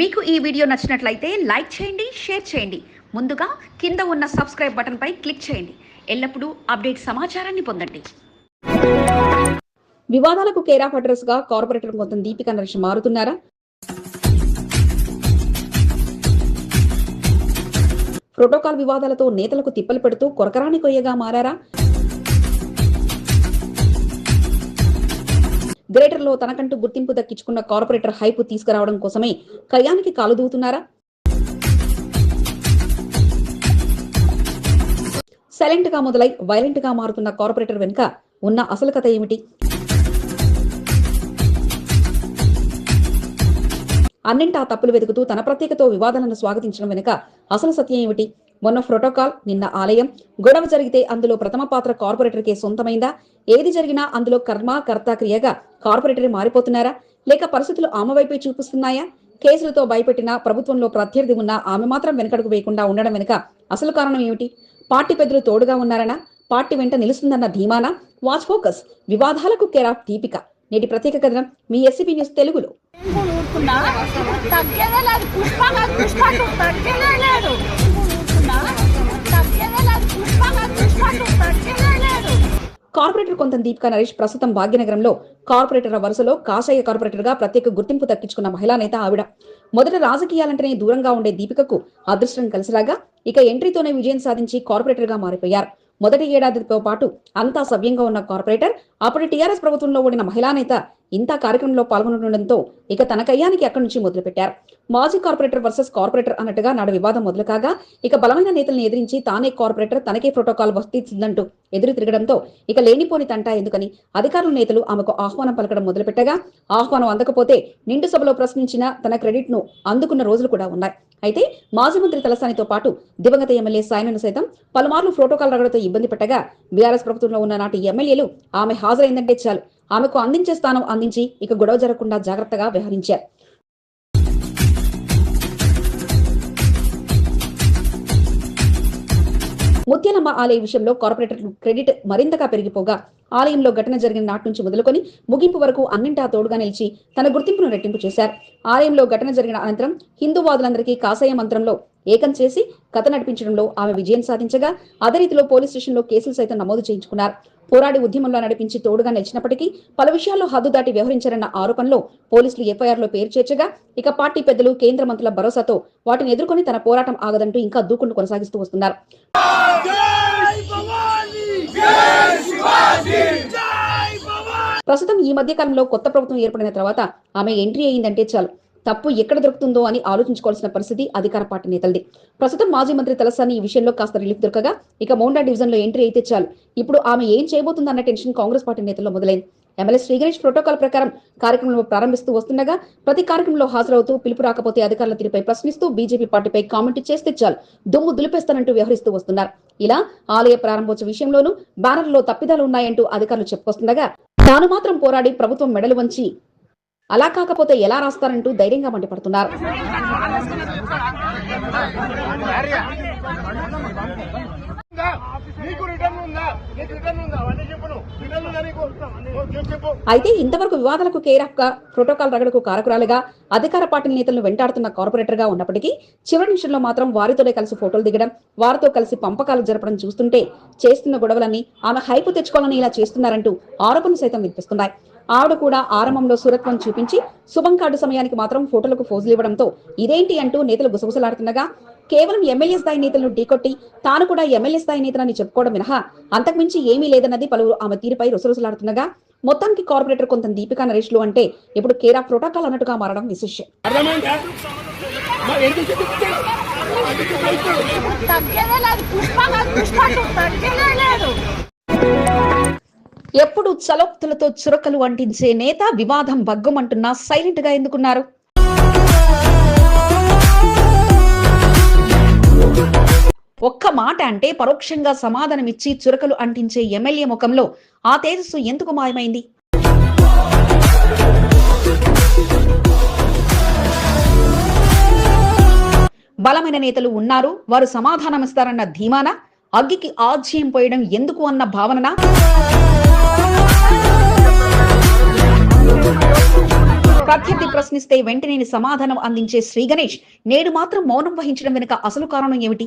మీకు ఈ వీడియో నచ్చినట్లయితే లైక్ చేయండి షేర్ చేయండి. ముందుగా కింద ఉన్న సబ్స్క్రైబ్ బటన్పై క్లిక్ చేయండి. ఎల్లప్పుడూ అప్డేట్ సమాచారాన్ని పొందండి. వివాదాలకు కేర్ ఆఫ్ అడ్రస్గా కార్పొరేటర్ మొత్తం దీపిక నరేష్ మారుతున్నారా? ప్రోటోకాల్ వివాదాలతో నేతలకు తిప్పలు పెడుతూ కొరకరాని కొయ్యగా మారారా? గ్రేటర్లో తనకంటూ గుర్తింపు దక్కించుకున్న కార్పొరేటర్ హైప్ తీసుకురావడం కోసమే కళ్యాణ్కి కాలు దూవుతున్నారా సైలెంట్గా మొదలై వైలెంట్గా మారుతున్న కార్పొరేటర్ వెనుక ఉన్న అసలు కథ ఏమిటి? అన్నింటా తప్పులు వెతుకుతూ తన ప్రత్యేకతో వివాదాలను స్వాగతించడం వెనుక అసలు సత్యం ఏమిటి? మొన్న ప్రోటోకాల్ నిన్న ఆలయం. గొడవ జరిగితే అందులో ప్రథమ పాత్ర కార్పొరేటర్కే సొంతమైందా? ఏది జరిగినా అందులో కర్మ కర్త క్రియగా కార్పొరేటర్ మారిపోతున్నారా? లేక పరిస్థితులు ఆమె వైపే చూపిస్తున్నాయా? కేసులతో భయపెట్టిన ప్రభుత్వంలో ప్రత్యర్థి ఉన్న ఆమె మాత్రం వెనకడుగు వేయకుండా ఉండడం వెనుక అసలు కారణం ఏమిటి? పార్టీ పెద్దలు తోడుగా ఉన్నారనా? పార్టీ వెంట నిలుస్తుందన్న ధీమానా? వాచ్ ఫోకస్ వివాదాలకు కేరాఫ్ దీపిక. నేటి ప్రత్యేక కథనం మీ ఎస్సీపీ న్యూస్ తెలుగులో. ఊరుకున్నా తగ్గేదే లేదు. పుష్ప పుష్ప తగ్గేదే లేదు. కార్పొరేటర్ కొంత దీపికా నరేష్ ప్రస్తుతం భాగ్యనగరంలో కార్పొరేటర్ వరుసలో కాషాయ కార్పొరేటర్గా ప్రత్యేక గుర్తింపు దక్కించుకున్న మహిళా నేత ఆవిడ. మొదట రాజకీయాలంటేనే దూరంగా ఉండే దీపికకు అదృష్టం కలిసిరాగా ఇక ఎంట్రీతోనే విజయం సాధించి కార్పొరేటర్గా మారిపోయారు. మొదటి ఏడాదితో పాటు అంతా సవ్యంగా ఉన్న కార్పొరేటర్ అప్పటి టీఆర్ఎస్ ప్రభుత్వంలో ఓడిన మహిళా నేత ఇంత కార్యక్రమంలో పాల్గొనడంతో ఇక తన కయ్యానికి అక్కడి నుంచి మొదలుపెట్టారు. మాజీ కార్పొరేటర్ వర్సెస్ కార్పొరేటర్ అన్నట్టుగా నాడు వివాదం మొదలు కాగా ఇక బలమైన నేతలను ఎదిరించి తానే కార్పొరేటర్ తనకే ప్రోటోకాల్ వస్తుందంటూ ఎదురు తిరగడంతో ఇక లేనిపోని తంట ఎందుకని అధికారుల నేతలు ఆమెకు ఆహ్వానం పలకడం మొదలుపెట్టగా ఆహ్వానం అందకపోతే నిండు సభలో ప్రశ్నించిన తన క్రెడిట్ను అందుకున్న రోజులు కూడా ఉన్నాయి. అయితే మాజీ మంత్రి తలసానితో పాటు దివంగత ఎమ్మెల్యే సాయనను సైతం పలుమార్లు ప్రోటోకాల్ రగడతో ఇబ్బంది పెట్టగా బీఆర్ఎస్ ప్రభుత్వంలో ఉన్న నాటి ఎమ్మెల్యేలు ఆమె హాజరైందంటే చాలు. ఆమెకు అందించే స్థానం అందించి ఇక గొడవ జరగకుండా జాగ్రత్తగా వ్యవహరించారు. ముత్యాలమ్మ ఆలయ విషయంలో కార్పొరేటర్ క్రెడిట్ మరింతగా పెరిగిపోగా ఆలయంలో ఘటన జరిగిన నాటి నుంచి మొదలుకొని ముగింపు వరకు అన్నింటా తోడుగా నిలిచి తన గుర్తింపును రెట్టింపు చేశారు. ఆలయంలో ఘటన జరిగిన అనంతరం హిందూవాదులందరికీ కాషాయ మంత్రంలో ఏకం చేసి కథ నడిపించడంలో ఆమె విజయం సాధించగా అదే రీతిలో పోలీస్ స్టేషన్లో కేసులు సైతం నమోదు చేయించుకున్నారు. పోరాడి ఉద్యమంలో నడిపించి తోడుగా నిలిచినప్పటికీ పలు విషయాల్లో హద్దు దాటి వ్యవహరించారన్న ఆరోపణలో పోలీసులు ఎఫ్ఐఆర్లో పేరు చేర్చగా ఇక పార్టీ పెద్దలు కేంద్ర మంత్రుల భరోసాతో వాటిని ఎదుర్కొని తన పోరాటం ఆగదంటూ ఇంకా దూకుళ్ళు కొనసాగిస్తూ వస్తున్నారు. ప్రస్తుతం ఈ మధ్య కాలంలో కొత్త ప్రభుత్వం ఏర్పడిన తర్వాత ఆమె ఎంట్రీ అయిందంటే చాలు. తప్పు ఎక్కడ దొరుకుతుందో అని ఆలోచించుకోవాల్సిన పరిస్థితి అధికార పార్టీ నేతలది. ప్రస్తుతం మాజీ మంత్రి తలసాని ఈ విషయంలో కాస్త రిలీఫ్ దొరకగా ఇక మౌండా డివిజన్లో ఎంట్రీ అయితే చాలు. ఇప్పుడు ఆమె ఏం చేయబోతుందన్న టెన్షన్ కాంగ్రెస్ పార్టీ నేతల్లో మొదలైంది. ఎమ్మెల్యే శ్రీగణేష్ ప్రోటోకాల్ ప్రకారం కార్యక్రమంలో ప్రారంభిస్తూ వస్తుండగా ప్రతి కార్యక్రమంలో హాజరవుతూ పిలుపు రాకపోతే అధికారుల తీరుపై ప్రశ్నిస్తూ బీజేపీ పార్టీపై కామెంట్ చేస్తే చాలు. దుమ్ము దులిపేస్తానంటూ వ్యవహరిస్తూ వస్తున్నారు. ఇలా ఆలయ ప్రారంభోత్సవ విషయంలోనూ బ్యానర్లో తప్పిదాలు ఉన్నాయంటూ అధికారులు చెప్పుకొస్తుండగా తాను మాత్రం పోరాడి ప్రభుత్వం మెడలు వంచి అలా కాకపోతే ఎలా రాస్తారంటూ ధైర్యంగా మండిపడుతున్నారు. అయితే ఇంతవరకు వివాదాలకు కేరాఫ్గా ప్రోటోకాల్ రగడకు కారకురాలుగా అధికార పార్టీ నేతలను వెంటాడుతున్న కార్పొరేటర్గా ఉన్నప్పటికీ చివరి నిమిషంలో మాత్రం వారితోనే కలిసి ఫోటోలు దిగడం వారితో కలిసి పంపకాలు జరపడం చూస్తుంటే చేస్తున్న గొడవలన్నీ ఆమె హైపు తెచ్చుకోవాలని ఇలా చేస్తున్నారంటూ ఆరోపణలు సైతం వినిపిస్తున్నాయి. ఆవిడ కూడా ఆరంభంలో సురత్వం చూపించి శుభం కార్డు సమయానికి మాత్రం ఫోటోలకు ఫోజులు ఇవ్వడంతో ఇదేంటి అంటూ నేతలు గుసగుసలాడుతుండగా కేవలం ఎమ్మెల్యే స్థాయి నేతలను ఢీకొట్టి తాను కూడా ఎమ్మెల్యే స్థాయి నేతలని చెప్పుకోవడం మినహా అంతకుమించి ఏమీ లేదన్నది పలువురు ఆమె తీరుపై రుసరుసలాడుతుండగా మొత్తానికి కార్పొరేటర్ కొంత దీపికా నరేష్లు అంటే ఇప్పుడు కేరా ప్రోటోకాల్ అన్నట్టుగా మారడం విశేషం. తగ్గేదే లేదు. పుష్ప పుష్ప తగ్గేదే లేదు. ఎప్పుడు చలోక్తులతో చురకలు అంటించే నేత వివాదం బగ్గుమంటున్నా సైలెంట్గా ఎందుకున్నారు? ఒక్క మాట అంటే పరోక్షంగా సమాధానమిచ్చి చురకలు అంటించే ఎమ్మెల్యే ముఖంలో ఆ తేజస్సు ఎందుకు మాయమైంది? బలమైన నేతలు ఉన్నారు వారు సమాధానమిస్తారన్న ధీమానా? అగ్గికి ఆజ్యం పోయడం ఎందుకు అన్న భావననా? ప్రత్యర్థి ప్రశ్నిస్తే వెంటనే సమాధానం అందించే శ్రీ గణేష్ నేడు మాత్రం మౌనం వహించడం వెనుక అసలు కారణం ఏమిటి?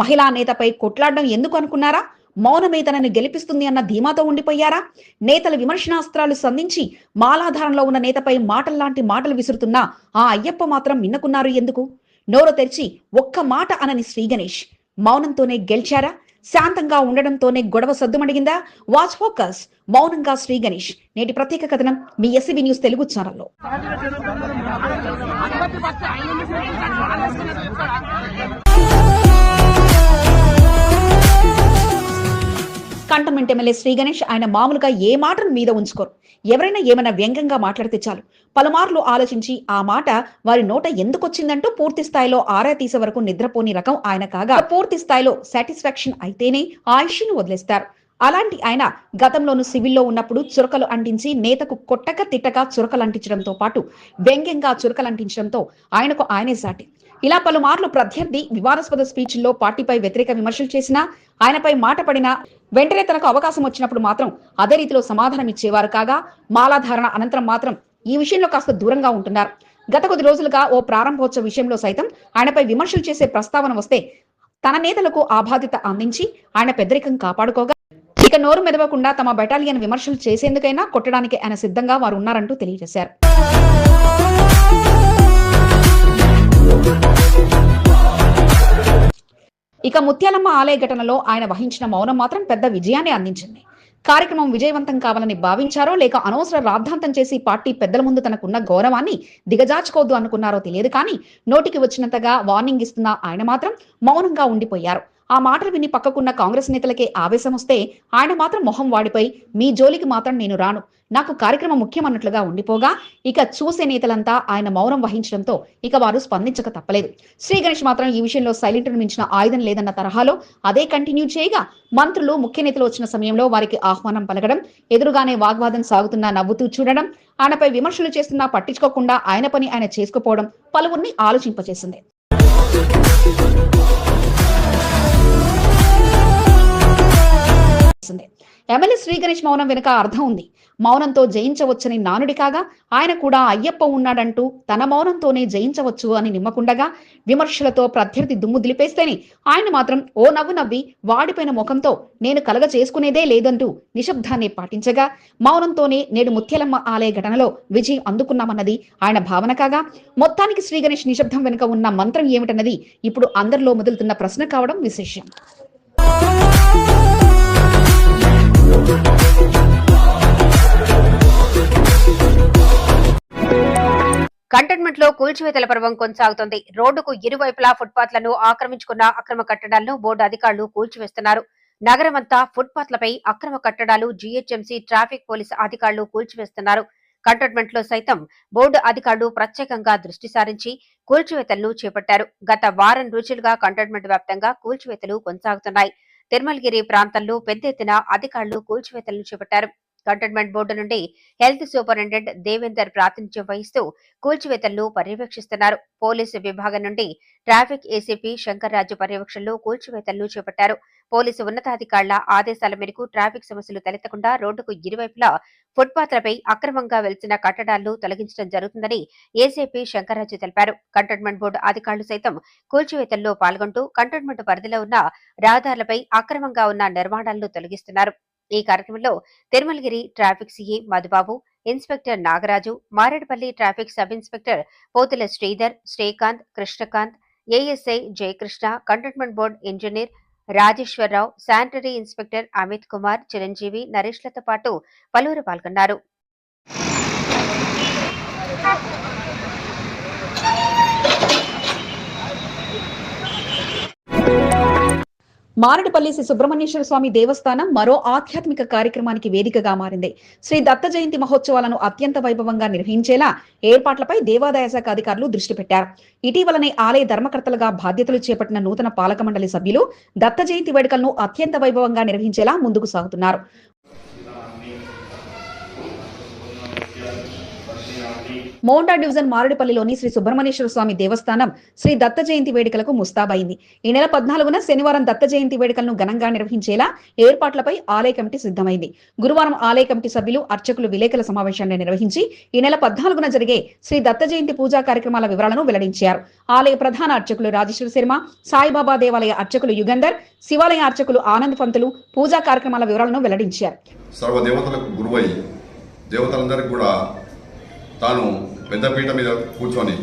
మహిళా నేతపై కొట్లాడడం ఎందుకు అనుకున్నారా? మౌనమే తనని గెలిపిస్తుంది అన్న ధీమాతో ఉండిపోయారా? నేతల విమర్శనాస్త్రాలు సంధించి మాలాధారంలో ఉన్న నేతపై మాటల్లాంటి మాటలు విసురుతున్నా ఆ అయ్యప్ప మాత్రం మిన్నకున్నారు ఎందుకు? నోరు తెరిచి ఒక్క మాట అనని శ్రీగణేష్ మౌనంతోనే గెలిచారా? శాంతంగా ఉండడంతోనే గొడవ సద్దుమడిగిందా వాచ్ ఫోకస్ మౌనంగా శ్రీ గణేష్. నేటి ప్రత్యేక కథనం మీ ఎస్సీబీ న్యూస్ తెలుగు ఛానల్లో. కంటోన్మెంట్ ఎమ్మెల్యే శ్రీ గణేష్ ఆయన మామూలుగా ఏ మాటను మీద ఉంచుకోరు. ఎవరైనా ఏమైనా వ్యంగ్యంగా మాట్లాడితే చాలు. పలుమార్లు ఆలోచించి ఆ మాట వారి నోట ఎందుకు వచ్చిందంటూ పూర్తి స్థాయిలో ఆరా తీసే వరకు నిద్రపోని రకం ఆయన కాగా పూర్తి స్థాయిలో సాటిస్ఫాక్షన్ అయితేనే ఆయుష్ను వదిలేస్తారు. అలాంటి ఆయన గతంలోనూ సివిల్లో ఉన్నప్పుడు చురకలు అంటించి నేతకు కొట్టక తిట్టక చురకలు అంటించడంతో పాటు వ్యంగ్యంగా చురకలు అంటించడంతో ఆయనకు ఆయనే సాటి. ఇలా పలుమార్లు ప్రత్యర్థి వివాదాస్పద స్పీచ్ల్లో పార్టీపై వ్యతిరేక విమర్శలు చేసినా ఆయనపై మాట పడినా వెంటనే తనకు అవకాశం వచ్చినప్పుడు మాత్రం అదే రీతిలో సమాధానం ఇచ్చేవారు కాగా మాలాధారణ అనంతరం మాత్రం ఈ విషయంలో కాస్త దూరంగా ఉంటున్నారు. గత కొద్ది రోజులుగా ఓ ప్రారంభోత్సవ విషయంలో సైతం ఆయనపై విమర్శలు చేసే ప్రస్తావన వస్తే తన నేతలకు ఆ బాధ్యత అందించి ఆయన పెద్దరికం కాపాడుకోగా ఇక నోరు మెదవకుండా తమ బెటాలియన్ విమర్శలు చేసేందుకైనా కొట్టడానికి ఆయన సిద్ధంగా వారు ఉన్నారంటూ తెలియజేశారు. ఇక ముత్యాలమ్మ ఆలయ ఘటనలో ఆయన వహించిన మౌనం మాత్రం పెద్ద విజయాన్ని అందించింది. కార్యక్రమం విజయవంతం కావాలని భావించారో లేక అనవసర రాద్ధాంతం చేసి పార్టీ పెద్దల ముందు తనకున్న గౌరవాన్ని దిగజార్చుకోవద్దు అనుకున్నారో తెలియదు కానీ నోటికి వచ్చినంతగా వార్నింగ్ ఇస్తున్న ఆయన మాత్రం మౌనంగా ఉండిపోయారు. ఆ మాటలు విని పక్కకున్న కాంగ్రెస్ నేతలకే ఆవేశం వస్తే ఆయన మాత్రం మొహం వాడిపై మీ జోలికి మాత్రం నేను రాను. నాకు కార్యక్రమం ముఖ్యం అన్నట్లుగా ఉండిపోగా ఇక చూసే నేతలంతా ఆయన మౌనం వహించడంతో ఇక వారు స్పందించక తప్పలేదు. శ్రీ గణేష్ మాత్రం ఈ విషయంలో సైలెంట్ మించిన ఆయుధం లేదన్న తరహాలో అదే కంటిన్యూ చేయగా మంత్రులు ముఖ్య నేతలు వచ్చిన సమయంలో వారికి ఆహ్వానం పలకడం ఎదురుగానే వాగ్వాదం సాగుతున్నా నవ్వుతూ చూడడం ఆయనపై విమర్శలు చేస్తున్నా పట్టించుకోకుండా ఆయన పని ఆయన చేసుకుపోవడం పలువురిని ఆలోచింపచేసింది. చేసింది. ఎమ్మెల్యే శ్రీగణేష్ మౌనం వెనుక అర్థం ఉంది మౌనంతో జయించవచ్చని నానుడి కాగా ఆయన కూడా అయ్యప్ప ఉన్నాడంటూ తన మౌనంతోనే జయించవచ్చు అని నిమ్మకుండగా విమర్శలతో ప్రత్యర్థి దుమ్ము దులిపేస్తేనే ఆయన మాత్రం ఓ నవ్వు నవ్వి వాడిపోయిన ముఖంతో నేను కలగ చేసుకునేదే లేదంటూ నిశ్శబ్దాన్ని పాటించగా మౌనంతోనే నేడు ముత్యాలమ్మ ఆలయ ఘటనలో విజయం అందుకున్నామన్నది ఆయన భావన కాగా మొత్తానికి శ్రీగణేష్ నిశ్శబ్దం వెనుక ఉన్న మంత్రం ఏమిటన్నది ఇప్పుడు అందరిలో మొదలుతున్న ప్రశ్న కావడం విశేషం కంటైన్మెంట్లో కూల్చివేతల పర్వం కొనసాగుతోంది. రోడ్డుకు ఇరువైపులా ఫుట్పాత్లను ఆక్రమించుకున్న అక్రమ కట్టడాలను బోర్డు అధికారులు కూల్చివేస్తున్నారు. నగరమంతా ఫుట్పాత్లపై అక్రమ కట్టడాలు జీహెచ్ఎంసీ ట్రాఫిక్ పోలీస్ అధికారులు కూల్చివేస్తున్నారు. కంటోన్మెంట్లో సైతం బోర్డు అధికారులు ప్రత్యేకంగా దృష్టి సారించి కూల్చివేతలను చేపట్టారు. గత వారం రోజులుగా కంటోన్మెంట్ వ్యాప్తంగా కూల్చివేతలు కొనసాగుతున్నాయి. తిరుమలగిరి ప్రాంతంలో పెద్ద ఎత్తున అధికారులు కూల్చివేతలను చేపట్టారు. కంటోన్మెంట్ బోర్డు నుండి హెల్త్ సూపరింటెండెంట్ దేవేందర్ ప్రాతినిధ్యం వహిస్తూ కూల్చివేతలను పర్యవేక్షిస్తున్నారు. పోలీసు విభాగం నుండి ట్రాఫిక్ ఏసీపీ శంకర్రాజు పర్యవేక్షణలో కూల్చివేతలను చేపట్టారు. పోలీసు ఉన్నతాధికారుల ఆదేశాల మేరకు ట్రాఫిక్ సమస్యలు తలెత్తకుండా రోడ్డుకు ఇరువైపులా ఫుట్పాత్లపై అక్రమంగా వెలిసిన కట్టడాలను తొలగించడం జరుగుతుందని ఏసీపీ శంకర్రాజు తెలిపారు. కంటోన్మెంట్ బోర్డు అధికారులు సైతం కూల్చివేతల్లో పాల్గొంటూ కంటోన్మెంట్ పరిధిలో ఉన్న రహదారులపై అక్రమంగా ఉన్న నిర్మాణాలను తొలగిస్తున్నారు. ఈ కార్యక్రమంలో Tirumalagiri traffic CI Madhubabu inspector Nagaraju Marredpally traffic sub inspector Pothula Sridhar Srikanth Krishnakanth ASI Jayakrishna cantonment board engineer Rajeshwararao sanitary inspector Amit Kumar Chiranjeevi నరేష్లతో పాటు పలువురు పాల్గొన్నారు. మారడుపల్లి శ్రీ సుబ్రహ్మణ్యేశ్వర స్వామి దేవస్థానం మరో ఆధ్యాత్మిక కార్యక్రమానికి వేదికగా మారింది. శ్రీ దత్త జయంతి మహోత్సవాలను అత్యంత వైభవంగా నిర్వహించేలా ఏర్పాట్లపై దేవాదాయ శాఖ అధికారులు దృష్టి పెట్టారు. ఇటీవలనే ఆలయ ధర్మకర్తలుగా బాధ్యతలు చేపట్టిన నూతన పాలక మండలి సభ్యులు దత్త జయంతి వేడుకలను అత్యంత వైభవంగా నిర్వహించేలా ముందుకు సాగుతున్నారు. మోండా డివిజన్ మారేడుపల్లిలోని శ్రీ సుబ్రహ్మణ్యేశ్వర స్వామి దేవస్థానం శ్రీ దత్త జయంతి వేడుకలకు ముస్తాబైంది ఈ నెల పద్నాలుగున శనివారం దత్త జయంతి వేడుకలను ఘనంగా నిర్వహించేలా ఏర్పాట్లపై ఆలయ కమిటీ సిద్ధమైంది. గురువారం ఆలయ కమిటీ సభ్యులు అర్చకులు విలేకరుల సమావేశాన్ని నిర్వహించి ఈ నెల పద్నాలుగున జరిగే శ్రీ దత్త జయంతి పూజా కార్యక్రమాల వివరాలను వెల్లడించారు. ఆలయ ప్రధాన అర్చకులు రాజేశ్వర శర్మ సాయిబాబా దేవాలయ అర్చకులు యుగంధర్ శివాలయ అర్చకులు ఆనంద్ పంతులు పూజా కార్యక్రమాల వివరాలను వెల్లడించారు. సర్వదేవతలకు గురువై దేవతలందరికీ కూడా తాను పెద్దపీట మీద కూర్చొని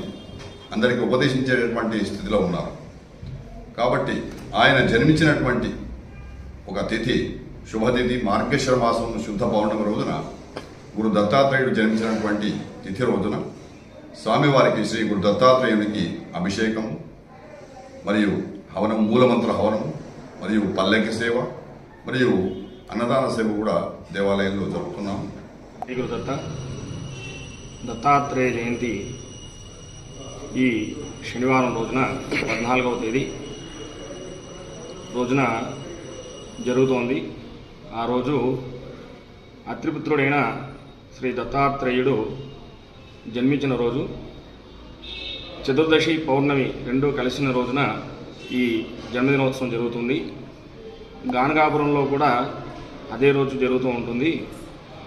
అందరికీ ఉపదేశించేటటువంటి స్థితిలో ఉన్నారు. కాబట్టి ఆయన జన్మించినటువంటి ఒక తిథి శుభతిథి మార్గేశ్వర మాసం శుద్ధ పౌర్ణమి రోజున గురు దత్తాత్రేయుడు జన్మించినటువంటి తిథి రోజున స్వామివారికి శ్రీ గురు దత్తాత్రేయునికి అభిషేకము మరియు హవనం మూలమంత్ర హవనము మరియు పల్లెకి సేవ మరియు అన్నదాన సేవ కూడా దేవాలయంలో జరుపుకున్నాము గురు దత్త దత్తాత్రేయ జయంతి ఈ శనివారం రోజున పద్నాలుగవ తేదీ రోజున జరుగుతోంది. ఆ రోజు అత్రిపుత్రుడైన శ్రీ దత్తాత్రేయుడు జన్మించిన రోజు. చతుర్దశి పౌర్ణమి రెండు కలిసిన రోజున ఈ జన్మదినోత్సవం జరుగుతుంది. గానగాపురంలో కూడా అదే రోజు జరుగుతూ ఉంటుంది.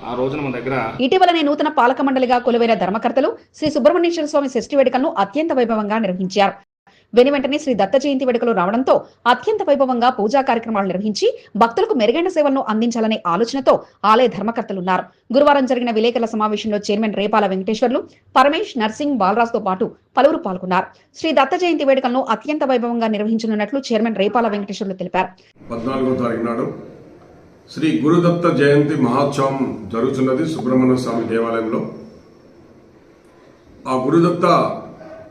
ఆ రోజున మన దగ్గర ఇటీవలనే నూతన పాలక మండలిగా కొలువైన ధర్మకర్తలు శ్రీ సుబ్రహ్మణ్యేశ్వర స్వామి షష్ఠి వేడుకలను అత్యంత వైభవంగా నిర్వహించారు. వెను వెంటనే శ్రీ దత్త జయంతి వేడుకలు రావడంతో అత్యంత వైభవంగా పూజా కార్యక్రమాలు నిర్వహించి భక్తులకు మెరుగైన సేవలను అందించాలనే ఆలోచనతో ఆలయ ధర్మకర్తలున్నారు. గురువారం జరిగిన విలేకరుల సమావేశంలో చైర్మన్ రేపాల వెంకటేశ్వర్లు పరమేష్ నర్సింగ్ బాలరాజ్తో పాటు పలువురు పాల్గొన్నారు. శ్రీ దత్త జయంతి వేడుకలను అత్యంత వైభవంగా నిర్వహించనున్నట్లు చైర్మన్ రేపాల వెంకటేశ్వర్లు తెలిపారు. శ్రీ గురుదత్త జయంతి మహోత్సవం జరుగుతున్నది సుబ్రహ్మణ్య స్వామి దేవాలయంలో. ఆ గురుదత్త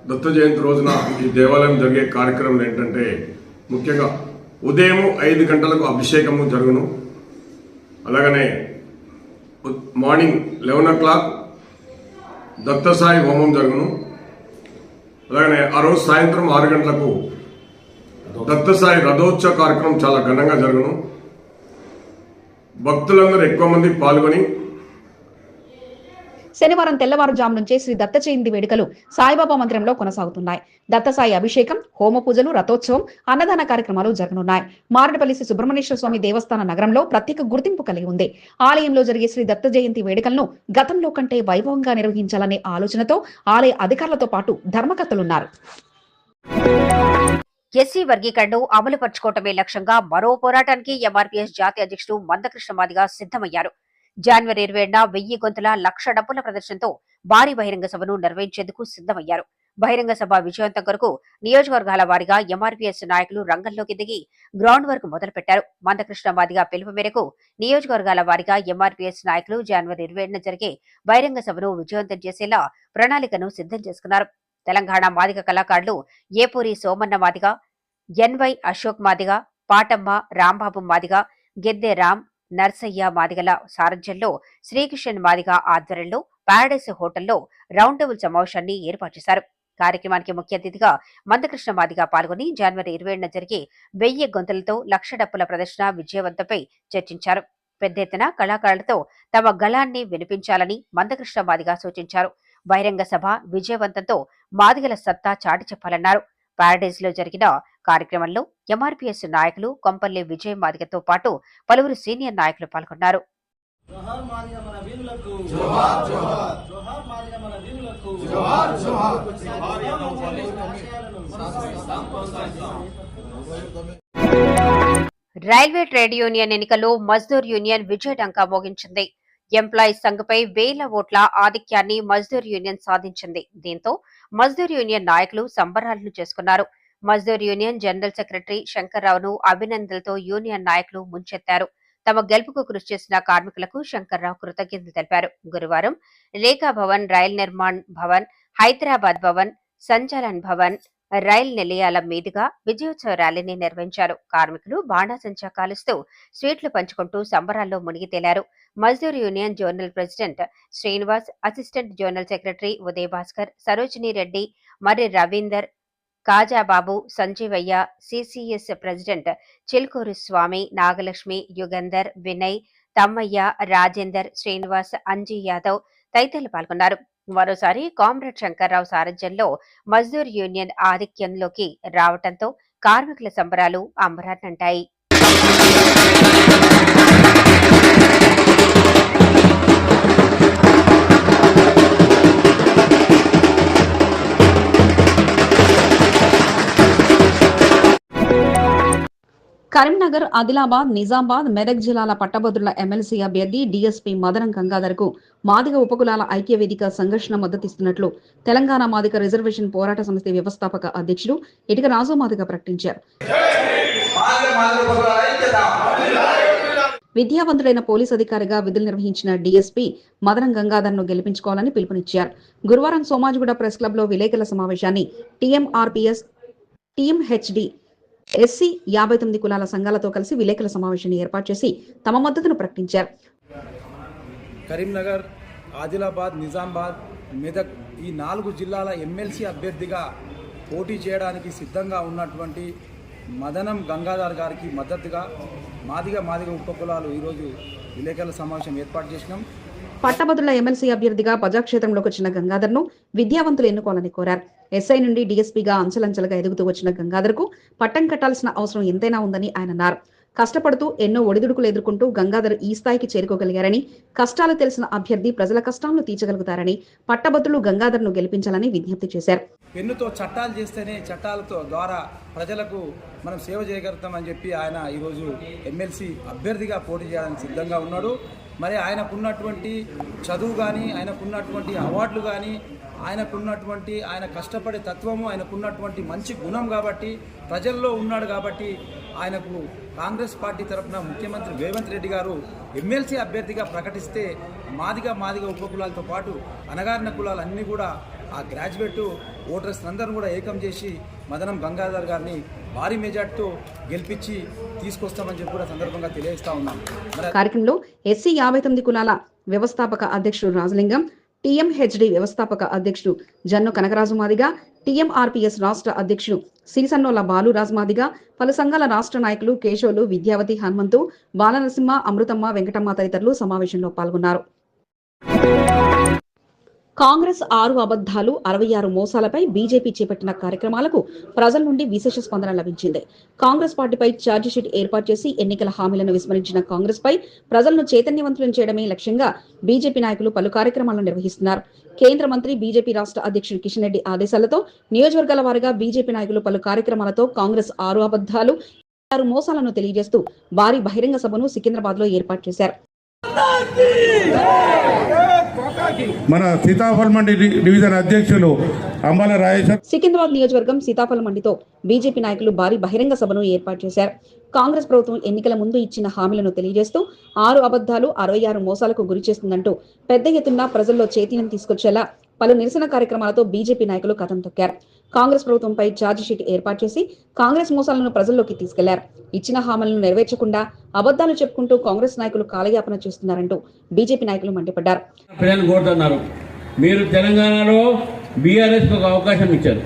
దత్త జయంతి రోజున ఈ దేవాలయం జరిగే కార్యక్రమం ఏంటంటే ముఖ్యంగా ఉదయం ఐదు గంటలకు అభిషేకము జరుగును. అలాగనే morning eleven o'clock Dattasai హోమం జరుగును. అలాగనే ఆ రోజు సాయంత్రం ఆరు గంటలకు దత్తసాయి రథోత్సవ కార్యక్రమం చాలా ఘనంగా జరుగును. భక్తులందరూ ఎక్కువ మంది పాల్గొని శనివారం తెల్లవారుజాము నుంచే శ్రీ దత్త జయంతి వేడుకలు సాయిబాబా మందిరంలో కొనసాగుతున్నాయి. దత్తసాయి అభిషేకం హోమ పూజలు రథోత్సవం అన్నదాన కార్యక్రమాలు జరగనున్నాయి. మారడపల్లి శ్రీ సుబ్రహ్మణ్యేశ్వర స్వామి దేవస్థాన నగరంలో ప్రత్యేక గుర్తింపు కలిగి ఉంది. ఆలయంలో జరిగే శ్రీ దత్త జయంతి వేడుకలను గతంలో కంటే వైభవంగా నిర్వహించాలనే ఆలోచనతో ఆలయ అధికారులతో పాటు ధర్మకర్తలున్నారు ఎస్సీ వర్గీకరణను అమలు పరుచుకోవటమే లక్ష్యంగా మరో పోరాటానికి ఎంఆర్పీఎస్ జాతీయ అధ్యక్షుడు మందకృష్ణ మాదిగ సిద్దమయ్యారు జనవరి ఇరవై ఏడున వెయ్యి గొంతుల లక్ష డబ్బుల ప్రదర్శనతో భారీ బహిరంగ సభను నిర్వహించేందుకు సిద్ధమయ్యారు. బహిరంగ సభ విజయవంతం కొరకు నియోజకవర్గాల వారీగా ఎంఆర్పీఎస్ నాయకులు రంగంలోకి దిగి గ్రౌండ్ వర్క్ మొదలుపెట్టారు. మందకృష్ణ మాదిగా పిలుపు మేరకు నియోజకవర్గాల వారీగా ఎంఆర్పీఎస్ నాయకులు జనవరి ఇరవై ఏడున జరిగే బహిరంగ సభను విజయవంతం చేసేలా ప్రణాళికను సిద్ధం చేసుకున్నారు. తెలంగాణ మాదిగ కళాకారులు ఏపూరి సోమన్న మాదిగ ఎన్వై అశోక్ మాదిగ పాటమ్మ రాంబాబు మాదిగ గెద్దె రామ్ నర్సయ్య మాదిగల సారథ్యంలో శ్రీకృష్ణన్ మాదిగ ఆధ్వర్యంలో పారడైస్ హోటల్లో రౌండ్ టేబుల్ సమావేశాన్ని ఏర్పాటు చేశారు. కార్యక్రమానికి ముఖ్య అతిథిగా మందకృష్ణ మాదిగ పాల్గొని జనవరి ఇరవై ఏడున జరిగే వెయ్యి గొంతులతో లక్ష డప్పుల ప్రదర్శన విజయవంతంపై చర్చించారు. పెద్ద ఎత్తున కళాకారులతో తమ గళాన్ని వినిపించాలని మందకృష్ణ మాదిగ సూచించారు. బహిరంగ సభ విజయవంతంతో మాదిగల సత్తా చాటి చెప్పాలన్నారు. పారడైజ్లో జరిగిన కార్యక్రమంలో ఎంఆర్పీఎస్ నాయకులు కొంపల్లి విజయ్ మాదిగతో పాటు పలువురు సీనియర్ నాయకులు పాల్గొన్నారు. రైల్వే ట్రేడ్ యూనియన్ ఎన్నికల్లో మజ్దూర్ యూనియన్ విజయ డంకా మోగించింది. ఎంప్లాయీస్ సంఘపై వేల ఓట్ల ఆధిక్యాన్ని మజ్దూర్ యూనియన్ సాధించింది. దీంతో మజ్దూర్ యూనియన్ నాయకులు సంబరాలను చేసుకున్నారు. మజ్దూర్ యూనియన్ జనరల్ సెక్రటరీ శంకర్రావును అభినందనలతో యూనియన్ నాయకులు ముంచెత్తారు. తమ గెలుపుకు కృషి చేసిన కార్మికులకు శంకర్రావు కృతజ్ఞతలు తెలిపారు. గురువారం రేఖా భవన్ రైల్ నిర్మాణ్ భవన్ హైదరాబాద్ భవన్ సంచాలన్ భవన్ రైల్ నిలయాల మీదుగా విజయోత్సవ ర్యాలీని నిర్వహించారు. కార్మికులు బాణాసంచా కాలుస్తూ స్వీట్లు పంచుకుంటూ సంబరాల్లో మునిగి తేలారు. Mazdoor union zonal president Srinivas assistant zonal secretary Uday Bhaskar Sarojini Reddy Marri Ravinder Kajababu Sanjeevaiah CCS president Chilkuru Swamy Nagalakshmi Yugandhar Vinay Thammaiah Rajender Srinivas Anji Yadav తదితరులు పాల్గొన్నారు. మరోసారి కామ్రేడ్ శంకర్రావు సారథ్యంలో మజ్దూర్ యూనియన్ ఆధిక్యంలోకి రావటంతో కార్మికుల సంబరాలు అంబరాన్నంటాయి. కరీంనగర్ ఆదిలాబాద్ నిజామాబాద్ మెదక్ జిల్లాల పట్టభద్రుల ఎమ్మెల్సీ అభ్యర్థి డీఎస్పీ మదనం గంగాధర్కు మాదిగ ఉపకులాల ఐక్య వేదిక సంఘర్షణ మద్దతిస్తున్నట్లు తెలంగాణ మాదిక రిజర్వేషన్ పోరాట సమితి వ్యవస్థాపక అధ్యక్షుడు ఇటుక రాజు మాదిగ ప్రకటించారు. విద్యావంతుడైన పోలీస్ అధికారిగా విధులు నిర్వహించిన డీఎస్పీ మదనం గంగాధర్ను గెలిపించుకోవాలని పిలుపునిచ్చారు. గురువారం సోమాజిగూడ ప్రెస్ క్లబ్లో విలేకరుల సమావేశాన్ని టీఎంఆర్పీఎస్ టీఎంహెచ్డి ఎస్సీ యాభై తొమ్మిది కులాల సంఘాలతో కలిసి విలేకరుల సమావేశాన్ని ఏర్పాటు చేసి తమ మద్దతును ప్రకటించారు. కరీంనగర్ ఆదిలాబాద్ నిజామాబాద్ మెదక్ ఈ నాలుగు జిల్లాల ఎమ్మెల్సీ అభ్యర్థిగా పోటీ చేయడానికి సిద్ధంగా ఉన్నటువంటి మదనం గంగాధర్ గారికి మద్దతుగా మాదిగ మాదిగ ఉపకులాలు ఈరోజు విలేకరుల సమావేశం ఏర్పాటు చేసినాం. పట్టభద్రుల ఎమ్మెల్సీ అభ్యర్థిగా ప్రజాక్షేత్రంలోకి వచ్చిన గంగాధర్ను విద్యావంతులు ఎన్నుకోవాలని కోరారు. ఎస్ఐ నుండి డీఎస్పీగా అంచలంచలుగా ఎదుగుతూ వచ్చిన గంగాధర్కు పట్టం కట్టాల్సిన అవసరం ఎంతైనా ఉందని ఆయన అన్నారు. కష్టపడుతూ ఎన్నో ఒడిదుడుకులు ఎదుర్కొంటూ గంగాధర్ ఈ స్థాయికి చేరుకోగలిగారని కష్టాలు తెలిసిన అభ్యర్థి ప్రజల కష్టాలను తీర్చగలుగుతారని పట్టభద్రులు గంగాధర్ను గెలిపించాలని విజ్ఞప్తి చేశారు. పెన్నుతో చట్టాలు చేస్తేనే చట్టాలతో ద్వారా ప్రజలకు మనం సేవ చేయగలుగుతామని చెప్పి ఆయన ఈరోజు ఎమ్మెల్సీ అభ్యర్థిగా పోటీ చేయడానికి సిద్ధంగా ఉన్నాడు. మరి ఆయనకున్నటువంటి చదువు కానీ ఆయనకున్నటువంటి అవార్డులు కానీ ఆయనకున్నటువంటి ఆయన కష్టపడే తత్వము ఆయనకున్నటువంటి మంచి గుణం కాబట్టి ప్రజల్లో ఉన్నాడు కాబట్టి ఆయనకు కాంగ్రెస్ పార్టీ తరఫున ముఖ్యమంత్రి రేవంత్ రెడ్డి గారు ఎమ్మెల్సీ అభ్యర్థిగా ప్రకటిస్తే మాదిగా మాదిగా ఉపకులాలతో పాటు అనగారిన కులాలన్నీ కూడా ఆ గ్రాడ్యుయేట్ ఓటర్స్ అందరూ కూడా ఏకం చేసి మదనం గంగాధర్ గారిని భారీ మెజార్టీతో గెలిపించి తీసుకొస్తామని చెప్పి కూడా సందర్భంగా తెలియజేస్తా ఉన్నాం. కార్యక్రమంలో ఎస్సీ యాభై తొమ్మిది కులాల వ్యవస్థాపక అధ్యక్షుడు రాజలింగం టీఎంహెచ్డి వ్యవస్థాపక అధ్యక్షుడు జన్ను కనకరాజు మాదిగా టీఎంఆర్పిఎస్ రాష్ట్ర అధ్యక్షుడు సిరిసన్నోల బాలురాజు మాదిగా పలు సంఘాల రాష్ట్ర నాయకులు కేశవులు విద్యావతి హనుమంతు బాలనరసింహ అమృతమ్మ వెంకటమ్మ తదితరులు సమావేశంలో పాల్గొన్నారు. కాంగ్రెస్ ఆరు అబద్ధాలు అరవై ఆరు మోసాలపై బీజేపీ చేపట్టిన కార్యక్రమాలకు ప్రజల నుండి విశేష స్పందన లభించింది. కాంగ్రెస్ పార్టీపై ఛార్జిషీట్ ఏర్పాటు చేసి ఎన్నికల హామీలను విస్మరించిన కాంగ్రెస్ పై ప్రజలను చైతన్యవంతులను చేయడమే లక్ష్యంగా బీజేపీ నాయకులు పలు కార్యక్రమాలను నిర్వహిస్తున్నారు. కేంద్ర మంత్రి బీజేపీ రాష్ట్ర అధ్యక్షుడు కిషన్ రెడ్డి ఆదేశాలతో నియోజకవర్గాల వారీగా బీజేపీ నాయకులు పలు కార్యక్రమాలతో కాంగ్రెస్ ఆరు అబద్ధాలు ఆరు మోసాలను తెలియజేస్తూ భారీ బహిరంగ సభను సికింద్రాబాద్లో ఏర్పాటు చేశారు. మన సీతాఫల్ మండి డివిజన్ అధ్యక్షులు అంబాల రాజేశ్వర్. సికింద్రాబాద్ నియోజకవర్గం సీతాఫల మండితో బీజేపీ నాయకులు భారీ బహిరంగ సభను ఏర్పాటు చేశారు. కాంగ్రెస్ ప్రభుత్వం ఎన్నికల ముందు ఇచ్చిన హామీలను తెలియజేస్తూ ఆరు అబద్ధాలు అరవై ఆరు మోసాలకు గురి చేస్తుందంటూ పెద్ద ఎత్తున ప్రజల్లో చైతన్యం తీసుకొచ్చేలా పలు నిరసన కార్యక్రమాలతో బీజేపీ నాయకులు కథం తొక్కారు. కాంగ్రెస్ ప్రభుత్వంపై ఛార్జిషీట్ ఏర్పాటు చేసి కాంగ్రెస్ మోసాలను ప్రజల్లోకి తీసుకెళ్ళారు. ఇచ్చిన హామీలను నెరవేర్చకుండా అబద్ధాలు చెప్పుకుంటూ కాంగ్రెస్ నాయకులు కాలయాపన చేస్తున్నారంటూ బీజేపీ నాయకులు మండిపడ్డారు. ప్రజలు మీరు తెలంగాణలో బీఆర్ఎస్కి ఒక అవకాశం ఇచ్చారు.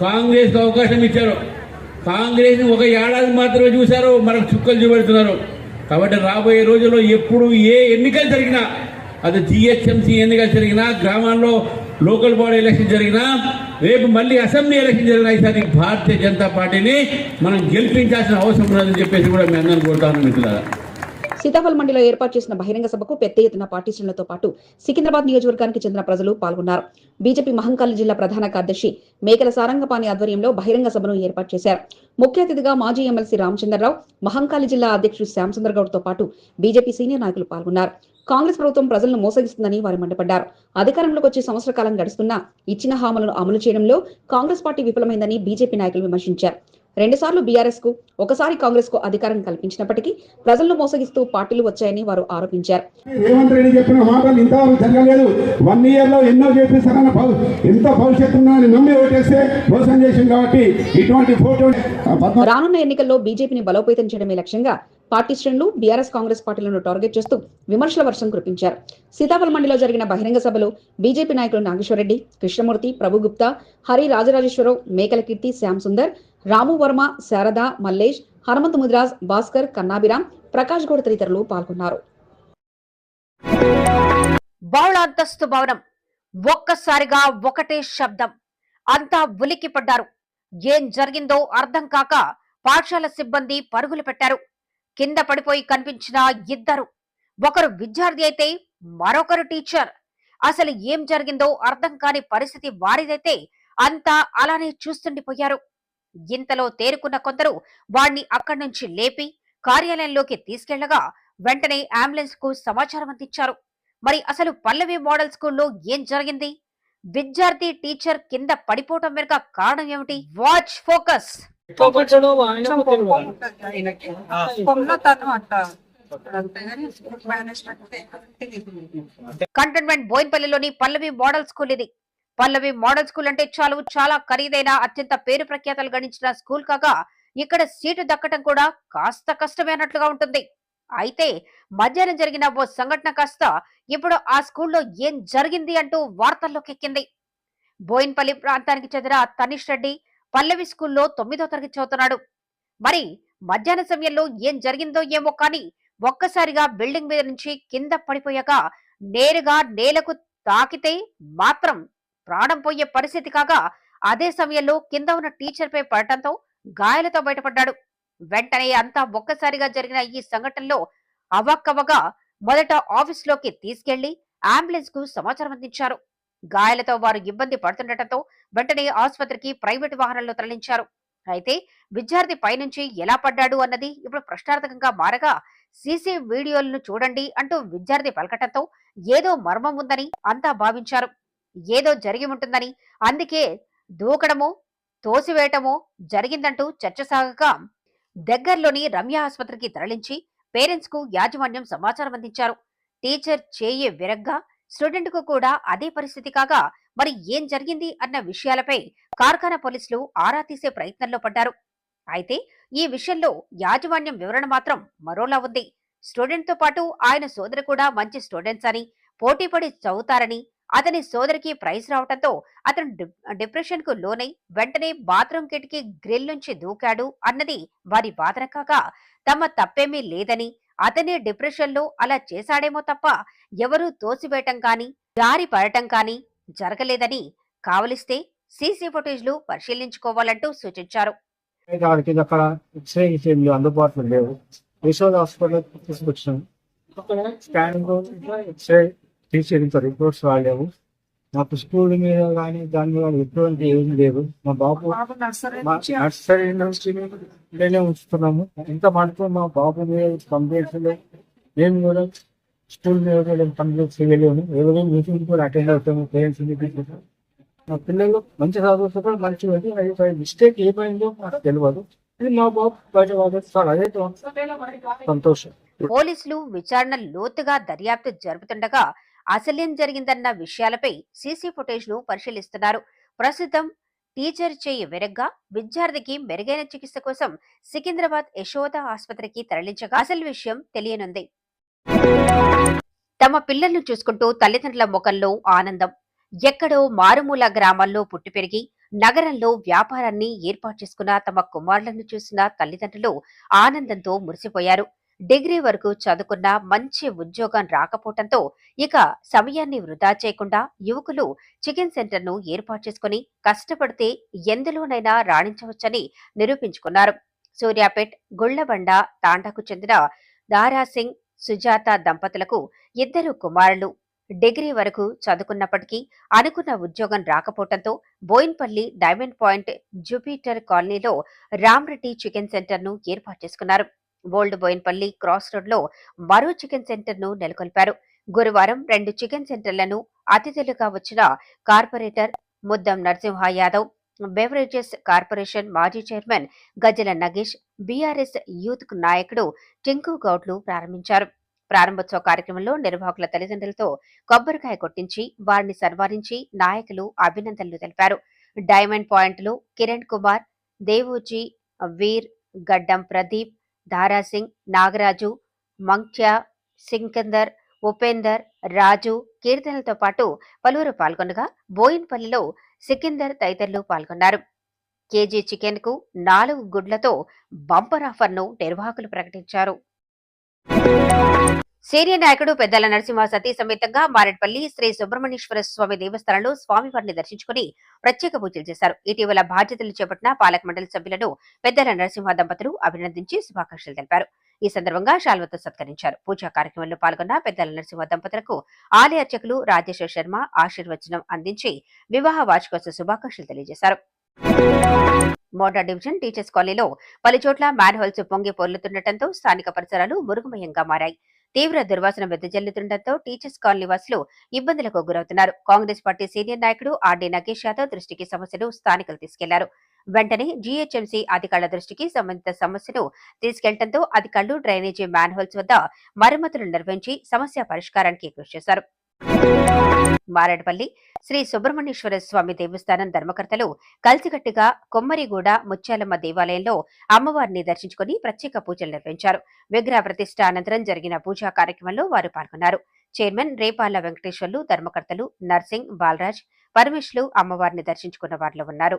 కాంగ్రెస్కి అవకాశం ఇచ్చారు. కాంగ్రెస్ ఒక ఏడాది మాత్రమే చూశారు మనకు చుక్కలు చూపెడుతున్నారు. కాబట్టి రాబోయే రోజుల్లో ఎప్పుడు ఏ ఎన్నికలు జరిగినా అది జిహెచ్ఎంసీ ఎన్నికలు జరిగినా గ్రామాల్లో లోకల్ బాడీ ఎలక్షన్ జరిగినా రేపు మళ్ళీ అసెంబ్లీ ఎలక్షన్ జరిగినా ఈసారి భారతీయ జనతా పార్టీని మనం గెలిపించాల్సిన అవసరం ఉన్నదని చెప్పేసి కూడా మేము అందరం కోరుతాను మిత్రులారా. సీతాఫల్ మండిలో ఏర్పాటు చేసిన బహిరంగ సభకు పెద్ద ఎత్తున పార్టీ శ్రేణులతో పాటు సికింద్రాబాద్ నియోజకవర్గానికి చెందిన ప్రజలు పాల్గొన్నారు. బీజేపీ మహంకాళి జిల్లా ప్రధాన కార్యదర్శి మేకల సారంగపాణి ఆధ్వర్యంలో బహిరంగ సభను ఏర్పాటు చేశారు. ముఖ్య అతిథిగా మాజీ ఎమ్మెల్సీ రామచంద్రరావు మహంకాళి జిల్లా అధ్యక్షుడు శ్యామచంద్ర గౌడ్తో పాటు బీజేపీ సీనియర్ నాయకులు పాల్గొన్నారు. కాంగ్రెస్ ప్రభుత్వం ప్రజలను మోసగిస్తుందని వారు మండిపడ్డారు. అధికారంలోకి వచ్చి సంవత్సర కాలం గడుస్తున్నా ఇచ్చిన హామీలను అమలు చేయడంలో కాంగ్రెస్ పార్టీ విఫలమైందని బీజేపీ నాయకులు విమర్శించారు. రెండుసార్లు బీఆర్ఎస్కు ఒకసారి కాంగ్రెస్కు అధికారం కల్పించినప్పటికీ ప్రజలను మోసగిస్తూ పార్టీలు వచ్చాయని వారు ఆరోపించారు. రేవంత్ రెడ్డి చెప్పిన మాటలు ఇంతవరకు జరగలేదు. వన్ ఇయర్లో ఎన్నో చేపిస్తారన్న భవి- ఎంతో భవిష్యత్తు ఉందని నమ్మి ఓటేస్తే మోసం చేసింది కాబట్టి ఇటువంటి ఫోటో పద్మ రానున్న ఎన్నికల్లో బీజేపీని బలోపేతం చేయడమే లక్ష్యంగా పార్టీ శ్రేణులు బీఆర్ఎస్ కాంగ్రెస్ పార్టీలను టార్గెట్ చేస్తూ విమర్శల వర్షం కురిపించారు. సీతాఫలం మండిలో జరిగిన బహిరంగ సభలో బీజేపీ నాయకులు నాగేశ్వరరెడ్డి కృష్ణమూర్తి ప్రభుగుప్తా హరి రాజరాజేశ్వరరావు మేకల కీర్తి శ్యామ్ సుందర్ రాము వర్మ శారద మల్లేష్ హనుమంత్ ముదిరాజ్ భాస్కర్ కన్నాభిరామ్ ప్రకాష్ గౌడ్ తదితరులు పాల్గొన్నారు. బహుళ అంతస్తు భవనం. ఒక్కసారిగా ఒకటే శబ్దం. అంతా ఉలిక్కి పడ్డారు ఏం జరిగిందో అర్థం కాక పాఠశాల సిబ్బంది పరుగులు పెట్టారు. కింద పడిపోయి కనిపించిన ఇద్దరు. ఒకరు విద్యార్థి అయితే మరొకరు టీచర్. అసలు ఏం జరిగిందో అర్థం కాని పరిస్థితి వారిదైతే అంతా అలానే చూస్తుండిపోయారు. ఇంతలో తేరుకున్న కొందరు వాణ్ణి అక్కడి నుంచి లేపి కార్యాలయంలోకి తీసుకెళ్ళగా వెంటనే అంబులెన్స్కు సమాచారం అందించారు. మరి అసలు పల్లవి మోడల్ స్కూల్లో ఏం జరిగింది? విద్యార్థి టీచర్ కింద పడిపోవటం వెనుక కారణం ఏమిటి? Watch focus! కంటోన్మెంట్ బోయిన్పల్లిలోని పల్లవి మోడల్ స్కూల్ ఇది. పల్లవి మోడల్ స్కూల్ అంటే చాలు చాలా ఖరీదైన అత్యంత పేరు ప్రఖ్యాతలు గణించిన స్కూల్ కాగా ఇక్కడ సీటు దక్కటం కూడా కాస్త కష్టమే అన్నట్లుగా ఉంటుంది. అయితే మధ్యాహ్నం జరిగిన ఓ సంఘటన కాస్త ఇప్పుడు ఆ స్కూల్లో ఏం జరిగింది అంటూ వార్తల్లోకి ఎక్కింది బోయిన్పల్లి ప్రాంతానికి చెందిన తనిష్ రెడ్డి పల్లవి స్కూల్లో తొమ్మిదో తరగతి చదువుతున్నాడు. మరి మధ్యాహ్న సమయంలో ఏం జరిగిందో ఏమో కానీ ఒక్కసారిగా బిల్డింగ్ మీద నుంచి కింద పడిపోయాక నేరుగా నేలకు తాకితే మాత్రం ప్రాణం పోయే పరిస్థితి కాగా అదే సమయంలో కింద ఉన్న టీచర్ పై పడటంతో గాయాలతో బయటపడ్డాడు. వెంటనే అంతా ఒక్కసారిగా జరిగిన ఈ సంఘటనలో అవాక్కవగా మొదట ఆఫీస్లోకి తీసుకెళ్ళి అంబులెన్స్కు సమాచారం అందించారు. గాయాలతో వారు ఇబ్బంది పడుతుండటంతో వెంటనే ఆసుపత్రికి ప్రైవేటు వాహనంలో తరలించారు. అయితే విద్యార్థి పైనుంచి ఎలా పడ్డాడు అన్నది ఇప్పుడు ప్రశ్నార్థకంగా మారగా సీసీ వీడియోలను చూడండి అంటూ విద్యార్థి పలకటంతో ఏదో మర్మం ఉందని అంతా భావించారు. ఏదో జరిగి ఉంటుందని అందుకే దూకడమో తోసివేయటమో జరిగిందంటూ చర్చ సాగగా దగ్గరలోని రమ్య ఆసుపత్రికి తరలించి పేరెంట్స్కు యాజమాన్యం సమాచారం అందించారు. టీచర్ చేయి విరగ్గా స్టూడెంట్కు కూడా అదే పరిస్థితి కాగా మరి ఏం జరిగింది అన్న విషయాలపై కార్ఖానా పోలీసులు ఆరా తీసే ప్రయత్నంలో పడ్డారు. అయితే ఈ విషయంలో యాజమాన్యం వివరణ మాత్రం మరోలా ఉంది. స్టూడెంట్తో పాటు ఆయన సోదరు కూడా మంచి స్టూడెంట్స్ అని పోటీపడి చదువుతారని అతని సోదరికి ప్రైజ్ రావడంతో అతను డిప్రెషన్కు లోనై వెంటనే బాత్రూమ్ కిటికీ గ్రిల్ నుంచి దూకాడు అన్నది వారి వాదన కాగా తమ తప్పేమీ లేదని అతనే డిప్రెషన్లో అలా చేశాడేమో తప్ప ఎవరూ తోసివేయటం కాని జారి పడటం కాని జరగలేదని కావలిస్తే సీసీ ఫుటేజ్లు పరిశీలించుకోవాలంటూ సూచించారు. అక్కడ ఎక్స్రే ఇచ్చేది అందుబాటులో లేవు. యశోద హాస్పిటల్ తీసుకొచ్చాం. అక్కడ స్కానింగ్ ఎక్స్రే తీసేది ఇంకా రిపోర్ట్స్ రాలేవు. మాకు స్కూల్ మీద కానీ దాని మీద ఎటువంటి ఏమి లేదు మా బాబు నర్సరీ ఇక్కడనే ఉంచుతున్నాము. ఇంత మటుకు మా బాబు మీద కంప్లైంట్స్ లేవు. మేము కూడా స్కూల్ మీద కూడా కంప్లైంట్ చేయలేము. ఎవరైనా మీటింగ్ కూడా అటెండ్ అవుతాము పేరెంట్స్ మీటింగ్ మా పిల్లలు మంచి చదువుతూ కూడా మంచిగా ఉంది అది మిస్టేక్ ఏమైందో మాకు తెలియదు ఇది మా బాబు బయట వాదిస్తారు అదే సంతోషం. పోలీసులు విచారణ లోతుగా దర్యాప్తు జరుపుతుండగా అసలేం జరిగిందన్న విషయాలపై సీసీ ఫుటేజ్ను పరిశీలిస్తున్నారు. ప్రస్తుతం టీచర్ చేయి విరగ్గా విద్యార్థికి మెరుగైన చికిత్స కోసం సికింద్రాబాద్ యశోద ఆసుపత్రికి తరలించగా అసలు విషయం తెలియనుంది. తమ పిల్లలను చూసుకుంటూ తల్లిదండ్రుల ముఖంలో ఆనందం. ఎక్కడో మారుమూల గ్రామాల్లో పుట్టి పెరిగి నగరంలో వ్యాపారాన్ని ఏర్పాటు చేసుకున్న తమ కుమారులను చూసిన తల్లిదండ్రులు ఆనందంతో మురిసిపోయారు. డిగ్రీ వరకు చదువుకున్న మంచి ఉద్యోగం రాకపోవటంతో ఇక సమయాన్ని వృధా చేయకుండా యువకులు చికెన్ సెంటర్ను ఏర్పాటు చేసుకుని కష్టపడితే ఎందులోనైనా రాణించవచ్చని నిరూపించుకున్నారు. సూర్యాపేట్ గుళ్ళబండ తాండాకు చెందిన దారాసింగ్ సుజాత దంపతులకు ఇద్దరు కుమారులు. డిగ్రీ వరకు చదువుకున్నప్పటికీ అనుకున్న ఉద్యోగం రాకపోవటంతో బోయిన్పల్లి డైమండ్ పాయింట్ జూపిటర్ కాలనీలో రామ్రెడ్డి చికెన్ సెంటర్ను ఏర్పాటు చేసుకున్నారు. ఓల్డ్ బోయిన్పల్లి క్రాస్ రోడ్లో మరో చికెన్ సెంటర్ను నెలకొల్పారు. గురువారం రెండు చికెన్ సెంటర్లను అతిథులుగా వచ్చిన corporator Muddam Narasimha Yadav beverages corporation మాజీ chairman Gajala Nagesh BRS youth నాయకుడు టింకు గౌడ్లు ప్రారంభించారు. ప్రారంభోత్సవ కార్యక్రమంలో నిర్వాహకుల తల్లిదండ్రులతో కొబ్బరికాయ కొట్టించి వారిని సన్మానించి నాయకులు అభినందనలు తెలిపారు. డైమండ్ పాయింట్లు కిరణ్ కుమార్ దేవూజీ వీర్ గడ్డం ప్రదీప్ దారాసింగ్ నాగరాజు మంక్యా సింకందర్ ఉపేందర్ రాజు కీర్తనలతో పాటు పలువురు పాల్గొనగా బోయిన్పల్లిలో సికిందర్ తదితరులు పాల్గొన్నారు. కేజీ చికెన్కు నాలుగు గుడ్లతో బంపర్ ఆఫర్ను నిర్వాహకులు ప్రకటించారు. సీనియర్ నాయకుడు పెద్దల నరసింహ సతీ సమేతంగా మారెడ్పల్లి శ్రీ సుబ్రహ్మణ్యేశ్వర స్వామి దేవస్థానంలో స్వామివారిని దర్శించుకుని ప్రత్యేక పూజలు చేశారు. ఇటీవల బాధ్యతలు చేపట్టిన పాలక మండలి సభ్యులను పెద్దల నరసింహ దంపతులు అభినందించి శుభాకాంక్షలు తెలిపారు. ఈ సందర్భంగా శాల్వతో సత్కరించారు. పూజా కార్యక్రమంలో పాల్గొన్న పెద్దల నరసింహ దంపతులకు ఆలయ అర్చకులు రాజేశ్వర శర్మ ఆశీర్వచనం అందించి వివాహ వార్షికోత్సవ శుభాకాంక్షలు తెలియజేశారు. మోడా డివిజన్ టీచర్స్ కాలనీలో పలు చోట్ల మ్యాన్హోల్స్ పొంగి పొర్లుతుండటంతో స్థానిక పరిసరాలు మురుగుమయంగా మారాయి. తీవ్ర దుర్వాసన వెదజల్లుతుండటంతో టీచర్స్ కాలనీ వాసులు ఇబ్బందులకు గురవుతున్నారు. కాంగ్రెస్ పార్టీ సీనియర్ నాయకుడు ఆర్డీ నగేష్ యాదవ్ దృష్టికి సమస్యలు స్థానికులు తీసుకెళ్ళారు. వెంటనే జీహెచ్ఎంసీ అధికారుల దృష్టికి సంబంధిత సమస్యను తీసుకెళ్ళడంతో అధికారులు డ్రైనేజీ మ్యాన్హోల్స్ వద్ద మరమ్మతులు నిర్వహించి సమస్య పరిష్కారానికి కృషి చేశారు. మారేడుపల్లి శ్రీ సుబ్రహ్మణ్యేశ్వర స్వామి దేవస్థానం ధర్మకర్తలు కలిసికట్టుగా కొమ్మరిగూడ ముత్యాలమ్మ దేవాలయంలో అమ్మవారిని దర్శించుకుని ప్రత్యేక పూజలు నిర్వహించారు. విగ్రహ ప్రతిష్ట అనంతరం జరిగిన పూజా కార్యక్రమంలో వారు పాల్గొన్నారు. చైర్మన్ రేపాల వెంకటేశ్వర్లు ధర్మకర్తలు నర్సింగ్ బాలరాజ్ పరమేశ్లు అమ్మవారిని దర్శించుకున్న వారిలో ఉన్నారు.